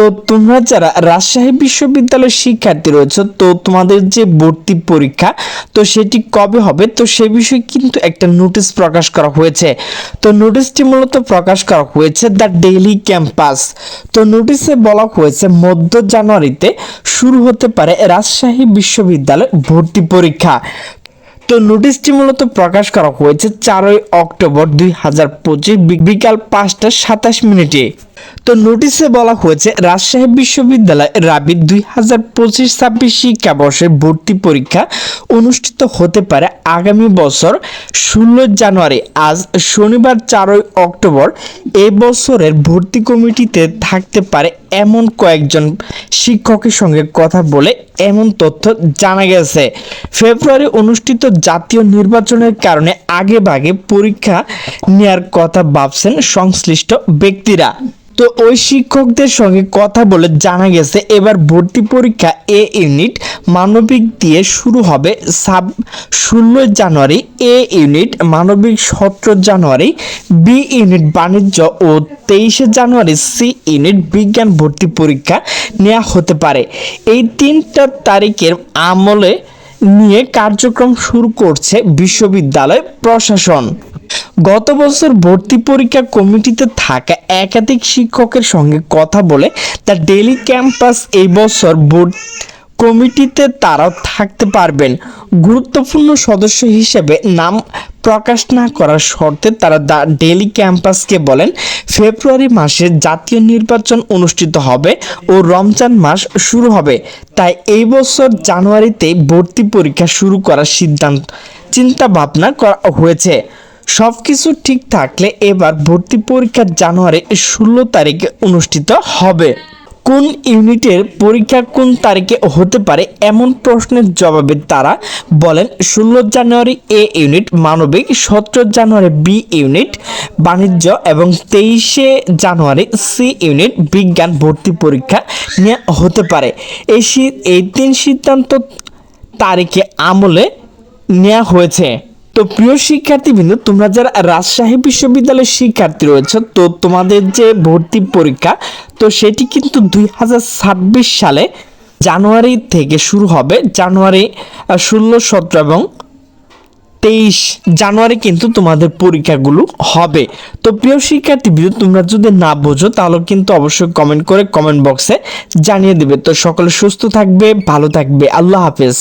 তো তোমরা যারা রাজশাহী বিশ্ববিদ্যালয়ের শিক্ষার্থী রয়েছে, তো তোমাদের যে ভর্তি পরীক্ষা, তো সেটি কবে হবে? তো সে বিষয়ে কিন্তু একটা নোটিশ প্রকাশ করা হয়েছে। তো নোটিশটি মূলত প্রকাশ করা হয়েছে দ্য ডেইলি ক্যাম্পাস। তো নোটিশে বলা হয়েছে, মধ্য জানুয়ারিতে শুরু হতে পারে রাজশাহী বিশ্ববিদ্যালয় ভর্তি পরীক্ষা। তো নোটিশটি মূলত প্রকাশ করা হয়েছে চারই অক্টোবর দুই হাজার পঁচিশ, বিকাল পাঁচটা সাতাশ মিনিটে। তো নোটিশে বলা হয়েছে, রাজশাহী বিশ্ববিদ্যালয় রাবি দুই হাজার পঁচিশ ছাব্বিশ শিক্ষাবর্ষের ভর্তি পরীক্ষা অনুষ্ঠিত হতে পারে আগামী বছর ষোলো জানুয়ারি। আজ শনিবার চারই অক্টোবর এই বছরের ভর্তি কমিটিতে থাকতে পারে এমন কয়েকজন শিক্ষকের সঙ্গে কথা বলে এমন তথ্য জানা গেছে। ফেব্রুয়ারি অনুষ্ঠিত জাতীয় নির্বাচনের কারণে আগেভাগে পরীক্ষা নেয়ার কথা ভাবছেন সংশ্লিষ্ট ব্যক্তিরা। তো ওই শিক্ষকদের সঙ্গে কথা বলে জানা গেছে, এবার ভর্তি পরীক্ষা এ ইউনিট মানবিক দিয়ে শুরু হবে সাব ষোলোই জানুয়ারি, এ ইউনিট মানবিক সতেরো জানুয়ারি, বি ইউনিট বাণিজ্য ও তেইশে জানুয়ারি, সি ইউনিট বিজ্ঞান ভর্তি পরীক্ষা নেওয়া হতে পারে। এই তিনটা তারিখের আমলে নিয়ে কার্যক্রম শুরু করছে বিশ্ববিদ্যালয় প্রশাসন। গত বছর ভর্তি পরীক্ষা কমিটিতে থাকা একাধিক শিক্ষকের সঙ্গে কথা বলে তা ডেলি ক্যাম্পাস এই বছর কমিটিতে তারাও থাকতে পারবেন। গুরুত্বপূর্ণ সদস্য হিসেবে নাম প্রকাশ না করার শর্তে তারা দ্য ডেলি ক্যাম্পাসকে বলেন, ফেব্রুয়ারি মাসে জাতীয় নির্বাচন অনুষ্ঠিত হবে ও রমজান মাস শুরু হবে। তাই এই বছর জানুয়ারিতে ভর্তি পরীক্ষা শুরু করার সিদ্ধান্ত চিন্তা ভাবনা করা হয়েছে। সব কিছু ঠিক থাকলে এবার ভর্তি পরীক্ষা জানুয়ারি ষোলো তারিখে অনুষ্ঠিত হবে। কোন ইউনিটের পরীক্ষা কোন তারিখে হতে পারে এমন প্রশ্নের জবাবে তারা বলেন, ষোলো জানুয়ারি এ ইউনিট, মানবিক, সতেরো জানুয়ারি বি ইউনিট, বাণিজ্য এবং তেইশে জানুয়ারি সি ইউনিট, বিজ্ঞান ভর্তি পরীক্ষা নিয়ে হতে পারে। এই এই তিন সিদ্ধান্ত তারিখে আমলে নেওয়া হয়েছে। তো প্রিয় শিক্ষার্থীবৃন্দ, তোমরা যারা রাজশাহী বিশ্ববিদ্যালয়ের শিক্ষার্থী রয়েছে, তো তোমাদের যে ভর্তি পরীক্ষা, তো সেটি কিন্তু দুই হাজার ছাব্বিশ সালে জানুয়ারি থেকে শুরু হবে, জানুয়ারি ষোলো, সতেরো এবং তেইশ জানুয়ারি কিন্তু তোমাদের পরীক্ষাগুলো হবে। তো প্রিয় শিক্ষার্থীবৃন্দ, তোমরা যদি না বোঝো, তাহলে কিন্তু অবশ্যই কমেন্ট করে কমেন্ট বক্সে জানিয়ে দেবে। তো সকলে সুস্থ থাকবে, ভালো থাকবে। আল্লাহ হাফেজ।